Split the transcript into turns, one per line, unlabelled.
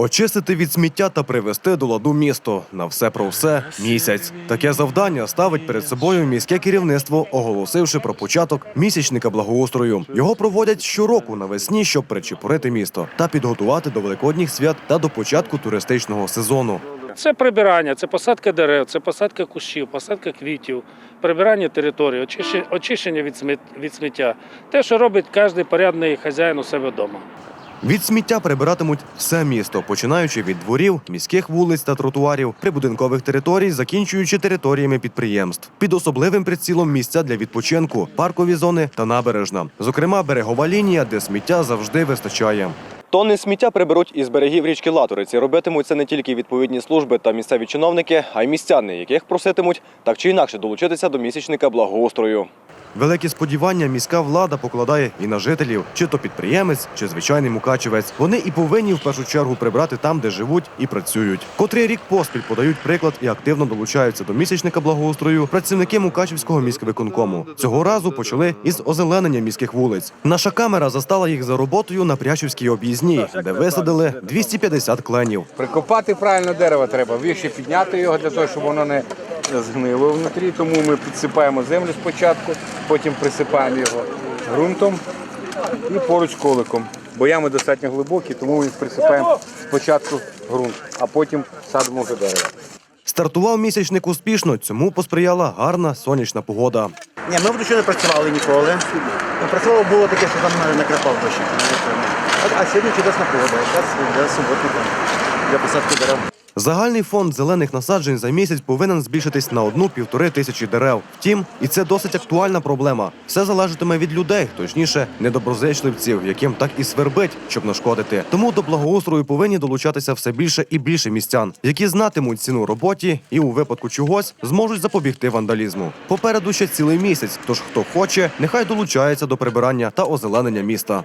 Очистити від сміття та привести до ладу місто. На все про все місяць. Таке завдання ставить перед собою міське керівництво, оголосивши про початок місячника благоустрою. Його проводять щороку навесні, щоб причепурити місто та підготувати до великодніх свят та до початку туристичного сезону.
Це прибирання, це посадка дерев, це посадка кущів, посадка квітів, прибирання території, очищення, від сміття. Те, що робить кожен порядний хазяїн у себе вдома.
Від сміття прибиратимуть все місто, починаючи від дворів, міських вулиць та тротуарів, прибудинкових територій, закінчуючи територіями підприємств. Під особливим прицілом місця для відпочинку, паркові зони та набережна. Зокрема, берегова лінія, де сміття завжди вистачає. Тонни сміття приберуть із берегів річки Латуриці. Робитимуть це не тільки відповідні служби та місцеві чиновники, а й містяни, яких проситимуть так чи інакше долучитися до місячника благоустрою. Великі сподівання міська влада покладає і на жителів, чи то підприємець, чи звичайний мукачевець. Вони і повинні в першу чергу прибрати там, де живуть і працюють. Котрий рік поспіль подають приклад і активно долучаються до місячника благоустрою працівники Мукачевського міськвиконкому. Цього разу почали із озеленення міських вулиць. Наша камера застала їх за роботою на Прячівській об'їзній, де висадили 250 кленів.
Прикопати правильно дерево треба, вище підняти його для того, щоб воно не згнило внутрі. Тому ми підсипаємо землю спочатку, потім присипаємо його ґрунтом і поруч коликом. Бо ями достатньо глибокі, тому ми присипаємо спочатку ґрунт, а потім садимо вже дерево.
Стартував місячник успішно. Цьому посприяла гарна сонячна погода.
Ні, ми вночі не працювали ніколи. Ну, Працювало було таке, що там е, накрапав дощик. А, а сьогодні чудесна погода, якраз для суботника, для посадки дерев.
Загальний фонд зелених насаджень за місяць повинен збільшитись на одну-півтори тисячі дерев. Втім, і це досить актуальна проблема. Все залежатиме від людей, точніше, недоброзичливців, яким так і свербить, щоб нашкодити. Тому до благоустрою повинні долучатися все більше і більше містян, які знатимуть ціну роботі і у випадку чогось зможуть запобігти вандалізму. Попереду ще цілий місяць. Тож хто хоче, нехай долучається до прибирання та озеленення міста.